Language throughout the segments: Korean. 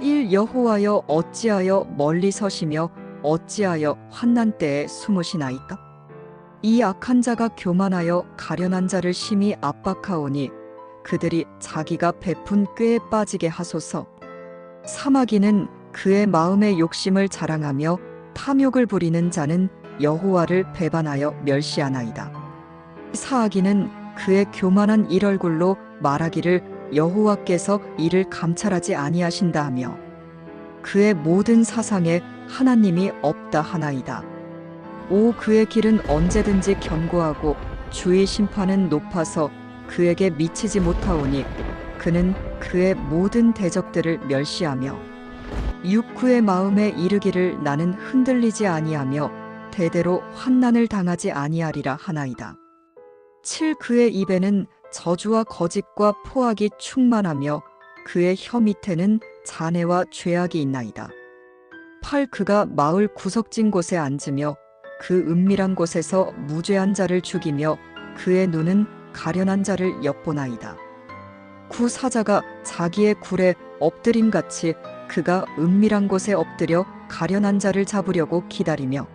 11 여호와여 어찌하여 멀리 서시며 어찌하여 환난 때에 숨으시나이까? 이 악한 자가 교만하여 가련한 자를 심히 압박하오니 그들이 자기가 베푼 꾀에 빠지게 하소서. 사마귀는 그의 마음의 욕심을 자랑하며 탐욕을 부리는 자는 여호와를 배반하여 멸시하나이다. 사아기는 그의 교만한 일얼굴로 말하기를 여호와께서 이를 감찰하지 아니하신다 하며 그의 모든 사상에 하나님이 없다 하나이다. 오 그의 길은 언제든지 견고하고 주의 심판은 높아서 그에게 미치지 못하오니 그는 그의 모든 대적들을 멸시하며 육구의 마음에 이르기를 나는 흔들리지 아니하며 대대로 환난을 당하지 아니하리라 하나이다. 7 그의 입에는 저주와 거짓과 포악이 충만하며 그의 혀 밑에는 잔해와 죄악이 있나이다. 8 그가 마을 구석진 곳에 앉으며 그 은밀한 곳에서 무죄한 자를 죽이며 그의 눈은 가련한 자를 엿보나이다. 구 사자가 자기의 굴에 엎드림 같이 그가 은밀한 곳에 엎드려 가련한 자를 잡으려고 기다리며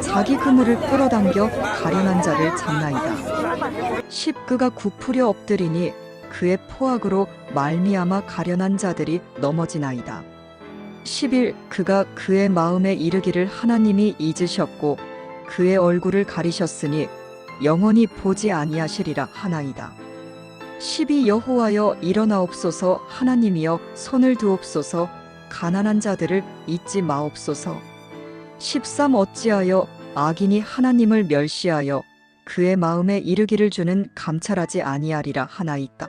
자기 그물을 끌어당겨 가련한 자를 잡나이다. 십 그가 굽으려 엎드리니 그의 포악으로 말미암아 가련한 자들이 넘어지나이다. 11 그가 그의 마음에 이르기를 하나님이 잊으셨고 그의 얼굴을 가리셨으니 영원히 보지 아니하시리라 하나이다. 12 여호와여 일어나옵소서 하나님이여 손을 두옵소서 가난한 자들을 잊지 마옵소서 13 어찌하여 악인이 하나님을 멸시하여 그의 마음에 이르기를 주는 감찰하지 아니하리라 하나이까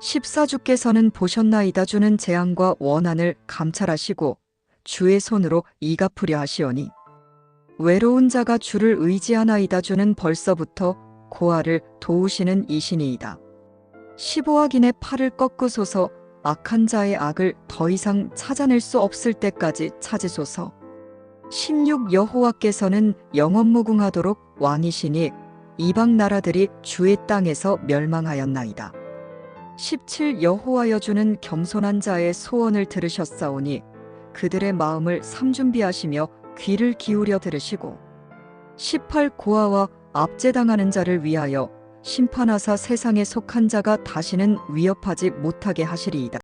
14 주께서는 보셨나이다 주는 재앙과 원한을 감찰하시고 주의 손으로 이가 풀려 하시오니 외로운 자가 주를 의지하나이다 주는 벌써부터 고아를 도우시는 이신이이다. 15악인의 팔을 꺾으소서 악한 자의 악을 더 이상 찾아낼 수 없을 때까지 찾으소서. 16 여호와께서는 영원무궁하도록 왕이시니 이방 나라들이 주의 땅에서 멸망하였나이다. 17 여호와여 주는 겸손한 자의 소원을 들으셨사오니 그들의 마음을 삼준비하시며 귀를 기울여 들으시고 18 고아와 압제당하는 자를 위하여 심판하사 세상에 속한 자가 다시는 위협하지 못하게 하시리이다.